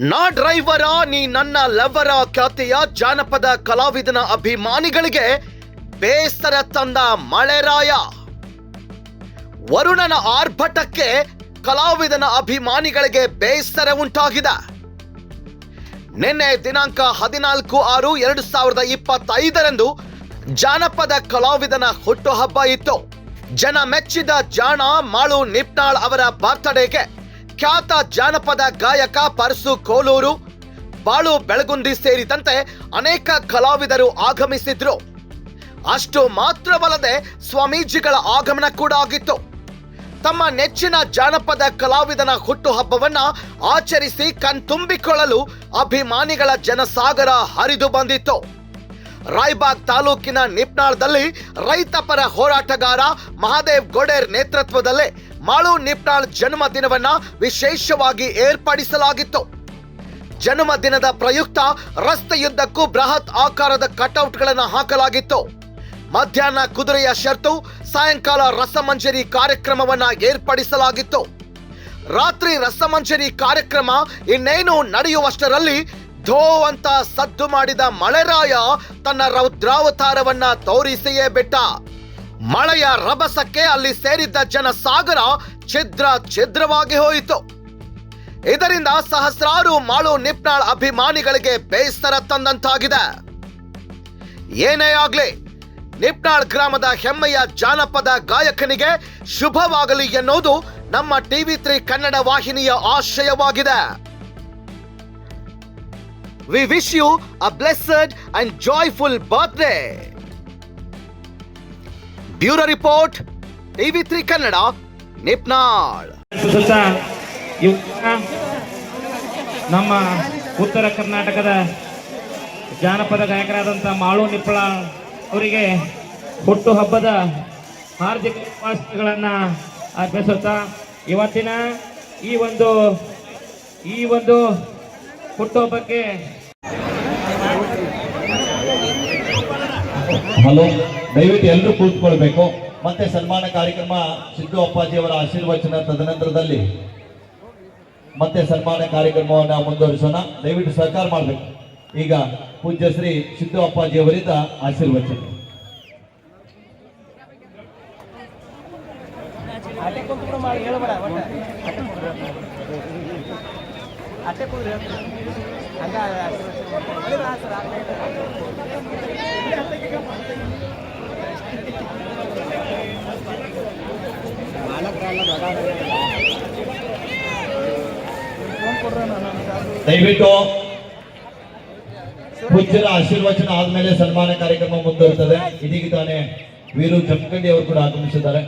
ನಾ ಡ್ರೈವರ, ನೀ ನನ್ನ ಲವರ ಖ್ಯಾತಿಯ ಜಾನಪದ ಕಲಾವಿದನ ಅಭಿಮಾನಿಗಳಿಗೆ ಬೇಸರ ತಂದ ಮಳೆರಾಯ. ವರುಣನ ಆರ್ಭಟಕ್ಕೆ ಕಲಾವಿದನ ಅಭಿಮಾನಿಗಳಿಗೆ ಬೇಸರ ಉಂಟಾಗಿದೆ. ನಿನ್ನೆ ದಿನಾಂಕ ಹದಿನಾಲ್ಕು ಆರು ಎರಡು ಸಾವಿರದ ಇಪ್ಪತ್ತೈದರಂದು ಜಾನಪದ ಕಲಾವಿದನ ಹುಟ್ಟುಹಬ್ಬ ಇತ್ತು. ಜನ ಮೆಚ್ಚಿದ ಜಾಣ ಮಾಳು ನಿಪ್ನಾಳ್ ಅವರ ಬರ್ತ್ಡೇಗೆ ಖ್ಯಾತ ಜಾನಪದ ಗಾಯಕ ಪರಸು ಕೋಲೂರು, ಬಾಳು ಬೆಳಗುಂದಿ ಸೇರಿದಂತೆ ಅನೇಕ ಕಲಾವಿದರು ಆಗಮಿಸಿದ್ರು. ಅಷ್ಟು ಮಾತ್ರವಲ್ಲದೆ ಸ್ವಾಮೀಜಿಗಳ ಆಗಮನ ಕೂಡ ಆಗಿತ್ತು. ತಮ್ಮ ನೆಚ್ಚಿನ ಜಾನಪದ ಕಲಾವಿದನ ಹುಟ್ಟುಹಬ್ಬವನ್ನ ಆಚರಿಸಿ ಕಣ್ತುಂಬಿಕೊಳ್ಳಲು ಅಭಿಮಾನಿಗಳ ಜನಸಾಗರ ಹರಿದು ಬಂದಿತ್ತು. ರಾಯ್ಬಾಗ್ ತಾಲೂಕಿನ ನಿಪ್ನಾಳದಲ್ಲಿ ರೈತಪರ ಹೋರಾಟಗಾರ ಮಹಾದೇವ್ ಗೊಡೇರ್ ನೇತೃತ್ವದಲ್ಲೇ ಮಾಳು ನಿಪ್ನಾಳ್ ಜನ್ಮದಿನವನ್ನ ವಿಶೇಷವಾಗಿ ಏರ್ಪಡಿಸಲಾಗಿತ್ತು. ಜನ್ಮದಿನದ ಪ್ರಯುಕ್ತ ರಸ್ತೆಯುದ್ದಕ್ಕೂ ಬೃಹತ್ ಆಕಾರದ ಕಟೌಟ್ಗಳನ್ನು ಹಾಕಲಾಗಿತ್ತು. ಮಧ್ಯಾಹ್ನ ಕುದುರೆಯ ಶರ್ತು, ಸಾಯಂಕಾಲ ರಸಮಂಜರಿ ಕಾರ್ಯಕ್ರಮವನ್ನ ಏರ್ಪಡಿಸಲಾಗಿತ್ತು. ರಾತ್ರಿ ರಸಮಂಜರಿ ಕಾರ್ಯಕ್ರಮ ಇನ್ನೇನು ನಡೆಯುವಷ್ಟರಲ್ಲಿ ಧೋ ಅಂತ ಸದ್ದು ಮಾಡಿದ ಮಳೆರಾಯ ತನ್ನ ರೌದ್ರಾವತಾರವನ್ನ ತೋರಿಸಿಯೇ ಬಿಟ್ಟ. ಮಳೆಯ ರಭಸಕ್ಕೆ ಅಲ್ಲಿ ಸೇರಿದ್ದ ಜನ ಸಾಗರ ಛಿದ್ರ ಛಿದ್ರವಾಗಿ ಹೋಯಿತು. ಇದರಿಂದ ಸಹಸ್ರಾರು ಮಾಳು ನಿಪ್ನಾಳ್ ಅಭಿಮಾನಿಗಳಿಗೆ ಬೇಸರ ತಂದಂತಾಗಿದೆ. ಏನೇ ಆಗ್ಲಿ, ನಿಪ್ನಾಳ್ ಗ್ರಾಮದ ಹೆಮ್ಮೆಯ ಜಾನಪದ ಗಾಯಕನಿಗೆ ಶುಭವಾಗಲಿ ಎನ್ನುವುದು ನಮ್ಮ ಟಿವಿ ತ್ರೀ ಕನ್ನಡ ವಾಹಿನಿಯ ಆಶಯವಾಗಿದೆ. We wish you a blessed and joyful birthday. Bureau report TV three Kannada Nipnal ನಮ್ಮ ಉತ್ತರ ಕರ್ನಾಟಕದ ಜಾನಪದ ಗಾಯಕರಾದಂಥ ಮಾಳು ನಿಪ್ಪಳ ಅವರಿಗೆ ಹುಟ್ಟುಹಬ್ಬದ ಹಾರ್ದಿಕ ಶುಭಾಶಯಗಳನ್ನು ಅರ್ಪಿಸುತ್ತಾ ಇವತ್ತಿನ ಈ ಒಂದು ಈ ಒಂದು ಹುಟ್ಟುಹಬ್ಬಕ್ಕೆ ಹಲೋ ದಯವಿಟ್ಟು ಎಲ್ಲರೂ ಕೂತ್ಕೊಳ್ಬೇಕು. ಮತ್ತೆ ಸನ್ಮಾನ ಕಾರ್ಯಕ್ರಮ ಸಿದ್ದು ಅಪ್ಪಾಜಿಯವರ ಆಶೀರ್ವಚನ ತದನಂತರದಲ್ಲಿ ಮತ್ತೆ ಸನ್ಮಾನ ಕಾರ್ಯಕ್ರಮವನ್ನು ಮುಂದುವರಿಸೋಣ. ದಯವಿಟ್ಟು ಸಹಕಾರ ಮಾಡಬೇಕು. ಈಗ ಪೂಜ್ಯ ಶ್ರೀ ಸಿದ್ದು ಅಪ್ಪಾಜಿಯವರಿಂದ ಆಶೀರ್ವಚನ. ದಯವಿಟ್ಟು ಪೂಜ್ಯರ ಆಶೀರ್ವಚನ ಆದ್ಮೇಲೆ ಸನ್ಮಾನ ಕಾರ್ಯಕ್ರಮ ಮುಂದುವರಿತದೆ. ಇದೀಗ ತಾನೇ ವೀರು ಜಮಖಂಡಿ ಅವರು ಕೂಡ ಆಗಮಿಸಿದ್ದಾರೆ.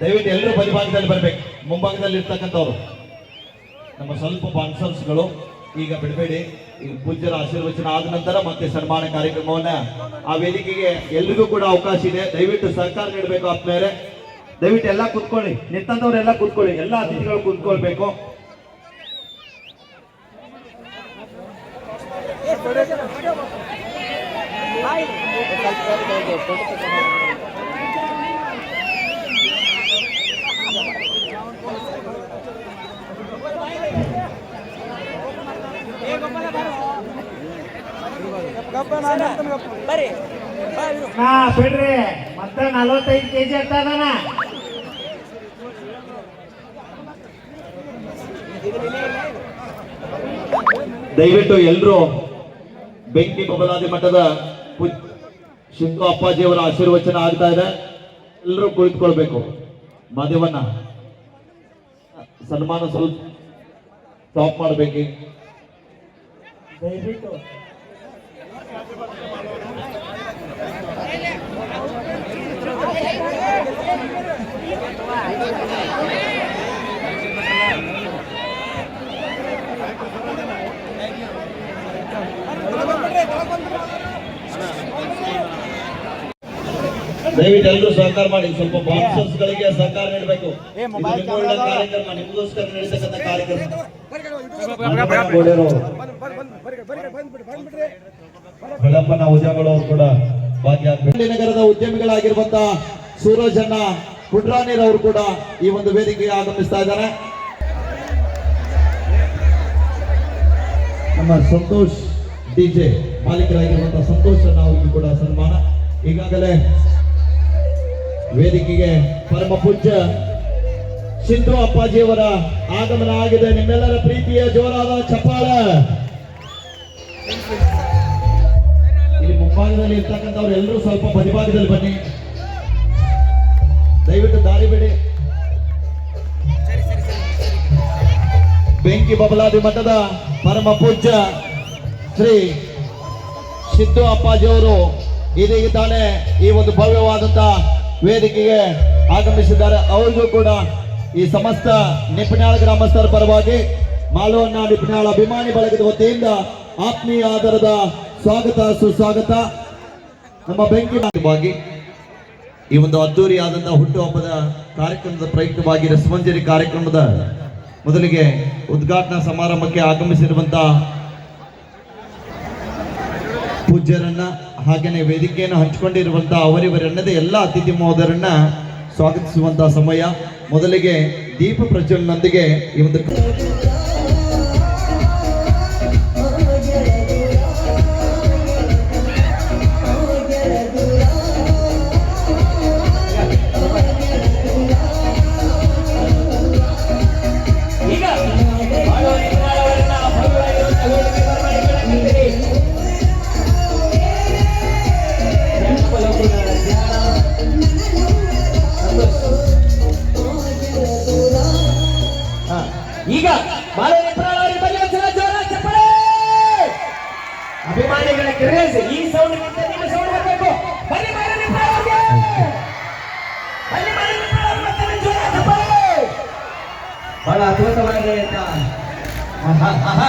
ದಯವಿಟ್ಟು ಎಲ್ಲರೂ ಬಲಿಭಾಗದಲ್ಲಿ ಬರ್ಬೇಕು. ಮುಂಭಾಗದಲ್ಲಿ ಇರ್ತಕ್ಕಂಥವ್ರು ನಮ್ಮ ಸ್ವಲ್ಪ ಬಾನ್ಸರ್ಸ್ಗಳು ಈಗ ಬಿಡಬೇಡಿ. ಈಗ ಪೂಜ್ಯರ ಆಶೀರ್ವಚನ ಆದ ನಂತರ ಮತ್ತೆ ಸನ್ಮಾನ ಕಾರ್ಯಕ್ರಮವನ್ನ ಆ ವೇದಿಕೆಗೆ ಎಲ್ರಿಗೂ ಕೂಡ ಅವಕಾಶ ಇದೆ. ದಯವಿಟ್ಟು ಸಹಕಾರ ನೀಡಬೇಕು ಆತ್ಮೇರೆ ದಯವಿಟ್ಟು ಎಲ್ಲ ಕೂತ್ಕೊಳ್ಳಿ. ನಿಂತಂತವ್ರೆಲ್ಲ ಕೂತ್ಕೊಳ್ಳಿ. ಎಲ್ಲ ಅತಿಥಿಗಳು ಕೂತ್ಕೊಳ್ಬೇಕು. ಹಾ ಬಿಡ್ರಿ ಮತ್ತೆ ನಲವತ್ತೈದು ಕೆಜಿ ಇರ್ತದನ ದಯವಿಟ್ಟು ಎಲ್ಲರೂ ಬೆಂಕಿ ಬಬಲಾದಿ ಮಠದ ಸಿದ್ದು ಅಪ್ಪಾಜಿಯವರ ಆಶೀರ್ವಚನ ಆಗ್ತಾ ಇದೆ. ಎಲ್ಲರೂ ಕುಳಿತುಕೊಳ್ಬೇಕು. ಮಾದೇವನ್ನ ಸನ್ಮಾನ ಸ್ವಲ್ಪ ಸ್ಟಾಪ್ ಮಾಡಬೇಕು. ದಯವಿಟ್ಟು. ದಯವಿಟ್ಟು ಎಲ್ಲರೂ ಸಹಕಾರ ಮಾಡಿ ಸ್ವಲ್ಪ ಬಾಕ್ಸರ್ಸ್ ಗಳಿಗೆ ಸಹಕಾರ ನೀಡಬೇಕು. ಇದು ನಿಮ್ಮೊಳ್ಳೆ ಕಾರ್ಯಕ್ರಮ ನಿಮಗೋಸ್ಕರ ನಡೀತಕ್ಕಂಥ ಕಾರ್ಯಕ್ರಮ. ಗೋಡೆಯವರು. ಬೆಳಪ್ಪನ ಅವರು ಕೂಡ ಭಾಗ್ಯ ನಗರದ ಉದ್ಯಮಿಗಳಾಗಿರುವಂತ ಅಣ್ಣ ಕುಡ್ರಾನಿರ್ ಅವರು ಕೂಡ ಈ ಒಂದು ವೇದಿಕೆಗೆ ಆಗಮಿಸ್ತಾ ಇದ್ದಾರೆ. ನಮ್ಮ ಸಂತೋಷ್ ಡಿಜೆ ಮಾಲೀಕರಾಗಿರುವಂತಹ ಸಂತೋಷ್ ಅಣ್ಣ ಅವರಿಗೂ ಕೂಡ ಸನ್ಮಾನ. ಈಗಾಗಲೇ ವೇದಿಕೆಗೆ ಪರಮ ಪೂಜ್ಯ ಸಿದ್ದು ಅಪ್ಪಾಜಿಯವರ ಆಗಮನ ಆಗಿದೆ. ನಿಮ್ಮೆಲ್ಲರ ಪ್ರೀತಿಯ ಜೋರಾದ ಚಪ್ಪಾಳ. ಮುಂಭಾಗದಲ್ಲಿ ಇರ್ತಕ್ಕಂಥವ್ರು ಎಲ್ಲರೂ ಸ್ವಲ್ಪ ಬದಿಭಾಗದಲ್ಲಿ ಬನ್ನಿ. ದಯವಿಟ್ಟು ದಾರಿ ಬಿಡಿ. ಬೆಂಕಿ ಬಬಲಾದಿ ಮಠದ ಪರಮ ಪೂಜ್ಯ ಶ್ರೀ ಸಿದ್ದು ಅಪ್ಪಾಜಿಯವರು ಇದೀಗ ತಾನೇ ಈ ಒಂದು ಭವ್ಯವಾದಂತ ವೇದಿಕೆಗೆ ಆಗಮಿಸಿದ್ದಾರೆ. ಅವರಿಗೂ ಕೂಡ ಈ ಸಮಸ್ತ ನಿಪುಣಾಳ ಗ್ರಾಮಸ್ಥರ ಪರವಾಗಿ ಮಾಲವನ್ನ ನಿಪುಣಾಳ ಅಭಿಮಾನಿ ಬಳಗದ ವತಿಯಿಂದ ಆತ್ಮೀಯ ಆಧಾರದ ಸ್ವಾಗತ, ಸುಸ್ವಾಗತ. ನಮ್ಮ ಬೆಂಕಿ ಈ ಒಂದು ಅದ್ದೂರಿಯಾದಂತಹ ಹುಟ್ಟುಹಬ್ಬದ ಕಾರ್ಯಕ್ರಮದ ಪ್ರಯುಕ್ತವಾಗಿ ರಸಮಂಜರಿ ಕಾರ್ಯಕ್ರಮದ ಮೊದಲಿಗೆ ಉದ್ಘಾಟನಾ ಸಮಾರಂಭಕ್ಕೆ ಆಗಮಿಸಿರುವಂತಹ ಪೂಜ್ಯರನ್ನ ಹಾಗೆಯೇ ವೇದಿಕೆಯನ್ನು ಹಂಚಿಕೊಂಡಿರುವಂತಹ ಅವರಿವರನ್ನದೇ ಎಲ್ಲ ಅತಿಥಿ ಮಹೋದರನ್ನ ಸ್ವಾಗತಿಸುವಂತಹ ಸಮಯ. ಮೊದಲಿಗೆ ದೀಪ ಪ್ರಜ್ವಲನೊಂದಿಗೆ ಈ ಒಂದು ಅಭಿಮಾನಿಗಳ ಕ್ರೇಜ್ ಈ ಸೌಂಡ್ ನಿಮ್ಮ ಸೌಂಡ್ ಬರಬೇಕು ಬನ್ನಿ ಬನ್ನಿ ಬನ್ನಿ ಚಪ್ಪಾಳೆ ಬಹಳ ಆಹಾ, ಆಹಾ.